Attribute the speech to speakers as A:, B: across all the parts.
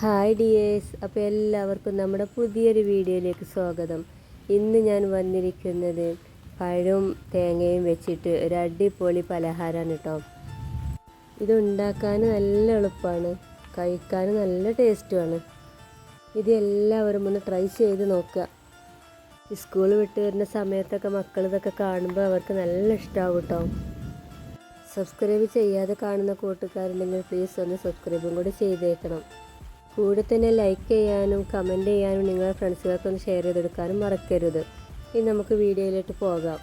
A: Hi dears അപ്പോൾ എല്ലാവർക്കും നമ്മുടെ പുതിയൊരു വീഡിയോയിലേക്ക് സ്വാഗതം. ഇന്ന് ഞാൻ വന്നിരിക്കുന്നത് പഴവും തേങ്ങയും വെച്ചിട്ട് ഒരു അടിപൊളി പലഹാരമാണ് കേട്ടോ. ഇതുണ്ടാക്കാൻ നല്ല എളുപ്പമാണ് കഴിക്കാൻ നല്ല ടേസ്റ്റുമാണ്. ഇത് എല്ലാവരും ഒന്ന് ട്രൈ ചെയ്ത് നോക്കുക. സ്കൂൾ വിട്ട് വരുന്ന സമയത്തൊക്കെ മക്കൾ ഇതൊക്കെ കാണുമ്പോൾ അവർക്ക് നല്ല ഇഷ്ടമാവും കേട്ടോ. സബ്സ്ക്രൈബ് ചെയ്യാതെ കാണുന്ന കൂട്ടുകാരുണ്ടെങ്കിൽ പ്ലീസ് ഒന്ന് സബ്സ്ക്രൈബും കൂടി ചെയ്തേക്കണം. കൂടെ തന്നെ ലൈക്ക് ചെയ്യാനും കമന്റ് ചെയ്യാനും നിങ്ങളുടെ ഫ്രണ്ട്സുകൾക്കൊന്ന് ഷെയർ ചെയ്തെടുക്കാനും മറക്കരുത്. ഇനി നമുക്ക് വീഡിയോയിലോട്ട് പോകാം.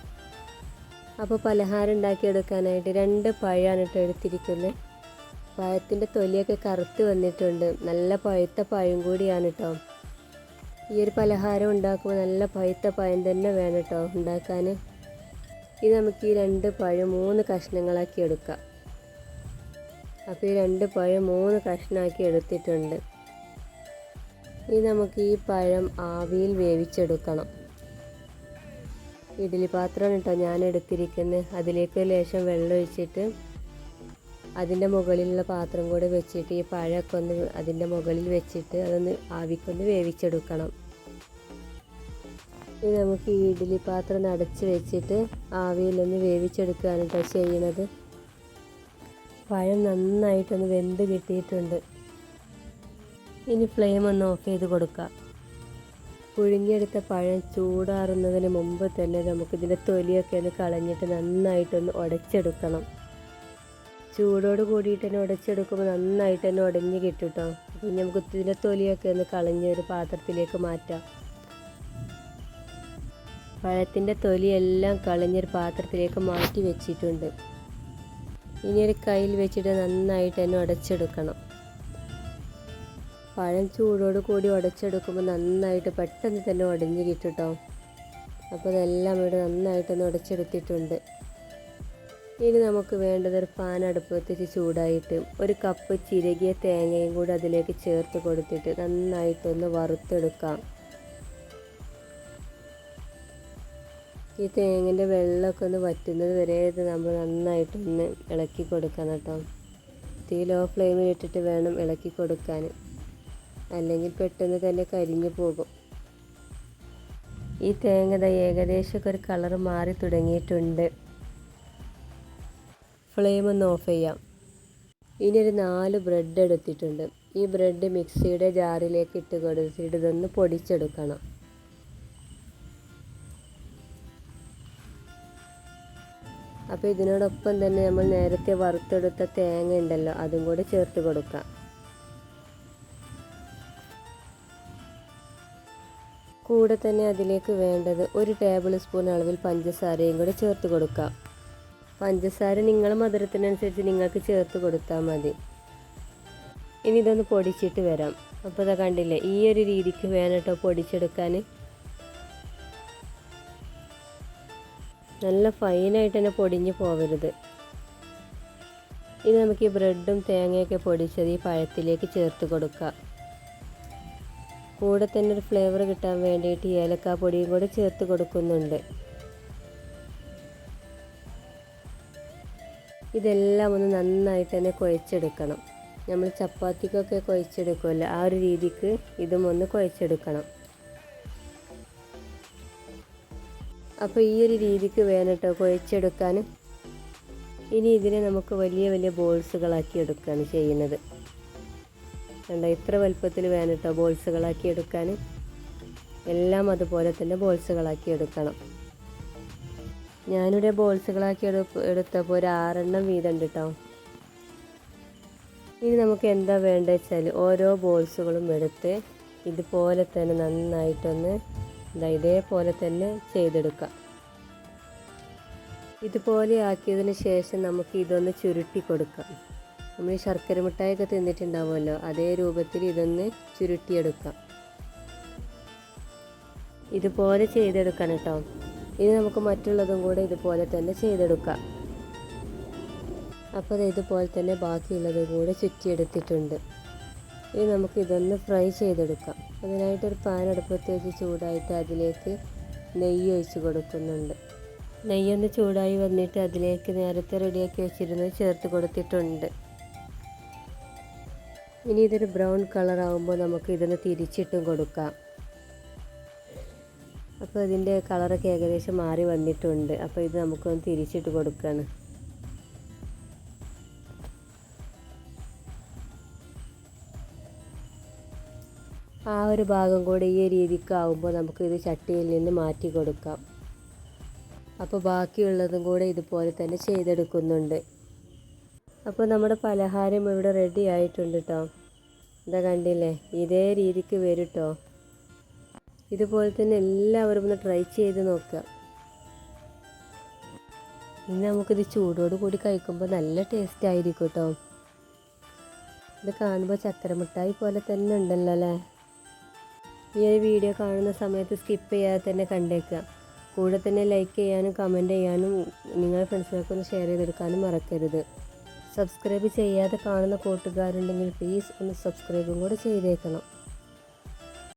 A: അപ്പോൾ പലഹാരം ഉണ്ടാക്കിയെടുക്കാനായിട്ട് രണ്ട് പഴമാണ് കേട്ടോ എടുത്തിരിക്കുന്നത് പഴത്തിന്റെ തൊലിയൊക്കെ കറുത്ത് വന്നിട്ടുണ്ട്. നല്ല പഴുത്ത പഴം കൂടിയാണ് കേട്ടോ ഈ ഒരു പലഹാരം ഉണ്ടാക്കുമ്പോൾ നല്ല പഴുത്ത പഴം തന്നെ വേണം കേട്ടോ ഉണ്ടാക്കാൻ ഇത് നമുക്ക് ഈ രണ്ട് പഴം മൂന്ന് കഷ്ണങ്ങളാക്കി എടുക്കാം. അപ്പോൾ ഈ രണ്ട് പഴം മൂന്ന് കഷ്ണമാക്കി എടുത്തിട്ടുണ്ട്. ഇനി നമുക്ക് ഈ പഴം ആവിയിൽ വേവിച്ചെടുക്കണം. ഇഡ്ഡലി പാത്രമാണ് കേട്ടോ ഞാൻ എടുത്തിരിക്കുന്നത് അതിലേക്ക് ലേശം വെള്ളം ഒഴിച്ചിട്ട് അതിന്റെ മുകളിലുള്ള പാത്രം കൂടെ വെച്ചിട്ട് ഈ പഴമൊക്കെ ഒന്ന് അതിന്റെ മുകളിൽ വെച്ചിട്ട് അതൊന്ന് ആവിക്കൊന്ന് വേവിച്ചെടുക്കണം. ഇനി നമുക്ക് ഈ ഇഡ്ഡലി പാത്രം അടച്ച് വെച്ചിട്ട് ആവിയിലൊന്ന് വേവിച്ചെടുക്കുകയാണ് കേട്ടോ ചെയ്യണത്. പഴം നന്നായിട്ടൊന്ന് വെന്ത് കിട്ടിയിട്ടുണ്ട്. ഇനി ഫ്ലെയിം ഒന്ന് ഓഫ് ചെയ്ത് കൊടുക്കാം. പുഴുങ്ങിയെടുത്ത പഴം ചൂടാറുന്നതിന് മുമ്പ് തന്നെ നമുക്കിതിന്റെ തൊലിയൊക്കെ ഒന്ന് കളഞ്ഞിട്ട് നന്നായിട്ടൊന്ന് ഉടച്ചെടുക്കണം. ചൂടോട് കൂടിയിട്ട് തന്നെ ഉടച്ചെടുക്കുമ്പോൾ നന്നായിട്ട് തന്നെ ഉടഞ്ഞ് കിട്ടും കേട്ടോ അപ്പം നമുക്ക് ഇതിന്റെ തൊലിയൊക്കെ ഒന്ന് കളഞ്ഞ് ഒരു പാത്രത്തിലേക്ക് മാറ്റാം. പഴത്തിന്റെ തൊലിയെല്ലാം കളഞ്ഞൊരു പാത്രത്തിലേക്ക് മാറ്റി വെച്ചിട്ടുണ്ട്. ഇനി ഒരു കയ്യിൽ വെച്ചിട്ട് നന്നായിട്ട് തന്നെ ഉടച്ചെടുക്കണം. പഴം ചൂടോട് കൂടി ഉടച്ചെടുക്കുമ്പോൾ നന്നായിട്ട് പെട്ടെന്ന് തന്നെ ഉടഞ്ഞ് കിട്ടും കേട്ടോ അപ്പോൾ അതെല്ലാം ഇവിടെ നന്നായിട്ടൊന്ന് ഉടച്ചെടുത്തിട്ടുണ്ട്. ഇനി നമുക്ക് വേണ്ടത് ഒരു പാൻ അടുപ്പത്തിച്ച് ചൂടായിട്ട് ഒരു കപ്പ് ചിരകിയ തേങ്ങയും കൂടി അതിലേക്ക് ചേർത്ത് കൊടുത്തിട്ട് നന്നായിട്ടൊന്ന് വറുത്തെടുക്കാം. ഈ തേങ്ങന്റെ വെള്ളമൊക്കെ ഒന്ന് വറ്റുന്നത് വരെ ഇത് നമ്മൾ നന്നായിട്ടൊന്ന് ഇളക്കി കൊടുക്കണം കേട്ടോ. തീ ലോ ഫ്ലെയിമിൽ ഇട്ടിട്ട് വേണം ഇളക്കി കൊടുക്കാൻ. അല്ലെങ്കിൽ പെട്ടെന്ന് തന്നെ കരിഞ്ഞു പോകും. ഈ തേങ്ങ ഏകദേശമൊക്കെ ഒരു കളർ മാറി തുടങ്ങിയിട്ടുണ്ട്. ഫ്ലെയിം ഒന്ന് ഓഫ് ചെയ്യാം. ഇനി ഒരു നാല് ബ്രെഡ് എടുത്തിട്ടുണ്ട്. ഈ ബ്രെഡ് മിക്സിയുടെ ജാറിലേക്ക് ഇട്ട് കൊടുത്തിട്ട് ഇതൊന്ന് പൊടിച്ചെടുക്കണം. അപ്പോൾ ഇതിനോടൊപ്പം തന്നെ നമ്മൾ നേരത്തെ വറുത്തെടുത്ത തേങ്ങ ഉണ്ടല്ലോ അതും കൂടി ചേർത്ത് കൊടുക്കാം. കൂടെ തന്നെ അതിലേക്ക് വേണ്ടത് ഒരു ടേബിൾ സ്പൂൺ അളവിൽ പഞ്ചസാരയും കൂടെ ചേർത്ത് കൊടുക്കാം. പഞ്ചസാര നിങ്ങൾ മധുരത്തിനനുസരിച്ച് നിങ്ങൾക്ക് ചേർത്ത് കൊടുത്താൽ മതി. ഇനി ഇതൊന്ന് പൊടിച്ചിട്ട് വരാം. അപ്പോൾ ഇതാ കണ്ടില്ലേ ഈ ഒരു രീതിക്ക് വേണം കേട്ടോ പൊടിച്ചെടുക്കാൻ. നല്ല ഫൈനായിട്ട് തന്നെ പൊടിഞ്ഞ് പോവരുത്. ഇനി നമുക്ക് ഈ ബ്രെഡും തേങ്ങയൊക്കെ പൊടിച്ചത് ഈ പഴത്തിലേക്ക് ചേർത്ത് കൊടുക്കാം. കൂടെ തന്നെ ഒരു ഫ്ലേവർ കിട്ടാൻ വേണ്ടിയിട്ട് ഏലക്കാ പൊടിയും കൂടെ ചേർത്ത് കൊടുക്കുന്നുണ്ട്. ഇതെല്ലാം ഒന്ന് നന്നായിട്ട് തന്നെ കുഴച്ചെടുക്കണം. നമ്മൾ ചപ്പാത്തിക്കൊക്കെ കുഴച്ചെടുക്കുമല്ലോ ആ ഒരു രീതിക്ക് ഇതും ഒന്ന് കുഴച്ചെടുക്കണം. അപ്പോൾ ഈ ഒരു രീതിക്ക് വേണം കേട്ടോ കുഴച്ചെടുക്കാൻ ഇനി ഇതിനെ നമുക്ക് വലിയ വലിയ ബോൾസുകളാക്കി എടുക്കുകയാണ് ചെയ്യുന്നത്. കണ്ടോ ഇത്ര വലുപ്പത്തിൽ വേണം കേട്ടോ ബോൾസുകളാക്കി എടുക്കാൻ എല്ലാം അതുപോലെ തന്നെ ബോൾസുകളാക്കി എടുക്കണം. ഞാനിവിടെ ബോൾസുകളാക്കി എടു എടുത്തപ്പോൾ ഒരു ആറെണ്ണം വീതം കേട്ടോ ഇനി നമുക്ക് എന്താ വേണ്ടത് വെച്ചാൽ ഓരോ ബോൾസുകളും എടുത്ത് ഇതുപോലെ തന്നെ നന്നായിട്ടൊന്ന് ഇതാ ഇതേപോലെ തന്നെ ചെയ്തെടുക്കാം. ഇതുപോലെ ആക്കിയതിന് ശേഷം നമുക്ക് ഇതൊന്ന് ചുരുട്ടി കൊടുക്കാം. നമ്മൾ ശർക്കര മിഠായിയൊക്കെ തിന്നിട്ടുണ്ടാവുമല്ലോ. അതേ രൂപത്തിൽ ഇതൊന്ന് ചുരുട്ടിയെടുക്കാം. ഇതുപോലെ ചെയ്തെടുക്കണം കേട്ടോ. ഇനി നമുക്ക് മറ്റുള്ളതും കൂടെ ഇതുപോലെ തന്നെ ചെയ്തെടുക്കാം. അപ്പോൾ ഇതുപോലെ തന്നെ ബാക്കിയുള്ളതും കൂടെ ചുറ്റിയെടുത്തിട്ടുണ്ട്. ഇനി നമുക്ക് ഇതൊന്ന് ഫ്രൈ ചെയ്തെടുക്കാം. അതിനായിട്ടൊരു പാൻ അടുപ്പത്ത് വെച്ച് ചൂടായിട്ട് അതിലേക്ക് നെയ്യ് ഒഴിച്ച് കൊടുക്കുന്നുണ്ട്. നെയ്യൊന്ന് ചൂടായി വന്നിട്ട് അതിലേക്ക് നേരത്തെ റെഡിയാക്കി വെച്ചിരുന്നത് ചേർത്ത് കൊടുത്തിട്ടുണ്ട്. ഇനി ഇതൊരു ബ്രൗൺ കളർ ആകുമ്പോൾ നമുക്ക് ഇതൊന്ന് തിരിച്ചിട്ടും കൊടുക്കാം. അപ്പോൾ ഇതിന്റെ കളറൊക്കെ ഏകദേശം മാറി വന്നിട്ടുണ്ട്. അപ്പോൾ ഇത് നമുക്കൊന്ന് തിരിച്ചിട്ട് കൊടുക്കുകയാണ് ആ ഒരു ഭാഗം കൂടെ ഈ രീതിക്ക് ആകുമ്പോൾ നമുക്ക് ഇത് ചട്ടിയിൽ നിന്ന് മാറ്റി കൊടുക്കാം. അപ്പോൾ ബാക്കിയുള്ളതും കൂടെ ഇതുപോലെ തന്നെ ചെയ്തെടുക്കുന്നുണ്ട്. അപ്പോൾ നമ്മുടെ പലഹാരം ഇവിടെ റെഡി ആയിട്ടുണ്ട് കേട്ടോ എന്താ കണ്ടില്ലേ? ഇതേ രീതിക്ക് വരും കേട്ടോ ഇതുപോലെ തന്നെ എല്ലാവരും ഒന്ന് ട്രൈ ചെയ്ത് നോക്കുക ഇനി നമുക്കിത് ചൂടോട് കൂടി കഴിക്കുമ്പോൾ നല്ല ടേസ്റ്റ് ആയിരിക്കും കേട്ടോ ഇത് കാണുമ്പോൾ ചക്കരമിഠായി പോലെ തന്നെ ഉണ്ടല്ലോ അല്ലേ? ഈ ഒരു വീഡിയോ കാണുന്ന സമയത്ത് സ്കിപ്പ് ചെയ്യാതെ തന്നെ കണ്ടേക്കുക കൂടെ തന്നെ ലൈക്ക് ചെയ്യാനും കമന്റ് ചെയ്യാനും നിങ്ങളുടെ ഫ്രണ്ട്സിനൊക്കെ ഒന്ന് ഷെയർ ചെയ്തെടുക്കാനും മറക്കരുത്. സബ്സ്ക്രൈബ് ചെയ്യാതെ കാണുന്ന കൂട്ടുകാരുണ്ടെങ്കിൽ പ്ലീസ് ഒന്ന് സബ്സ്ക്രൈബും കൂടെ ചെയ്തേക്കണം.